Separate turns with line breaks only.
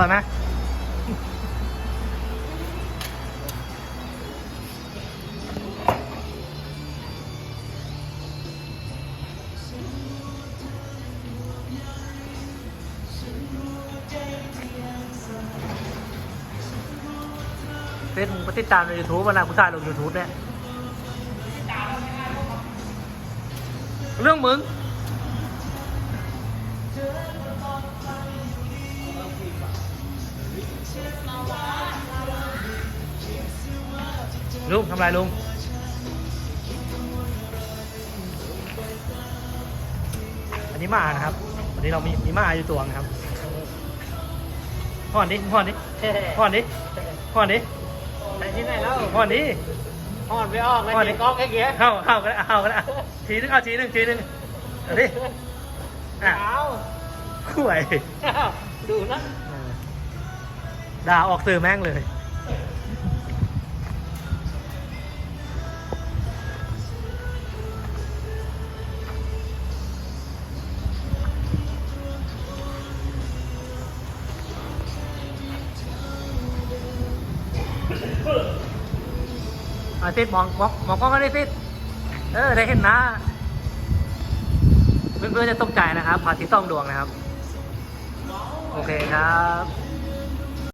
ร่อยไหมเฟซมึงไปติดตามใน YouTube วันนั้นกูถ่ายลง YouTube เนี่ย เรื่องมึง ลุงทำไรลุงอันนี้มานะครับ วันนี้เรามีมีมาอยู่ตัวนะครับพ่อนดิพ่อนดิพ่อนดิพ่อนดิ
ใส่ที่ไหนแล้ว
พ่อนดิ
ห่อนไปออกแล้ว
ห่อนดิ
เด็กก๊อกแค่เกี้ย
เข้าเข้ากันเข้ากันอะทีนึงเอาทีนึงทีนึงเอาดิอะ
เอา
ข่วย
ดูนะ
เออ ด่าออกสื่อแม่งเลย อาติดมองมองมองกล้องก็ได้ติดเออ ได้เห็นน้าเพื่อนๆจะตกใจนะครับพระอาทิตย์สองดวงนะครับ โอเคครับ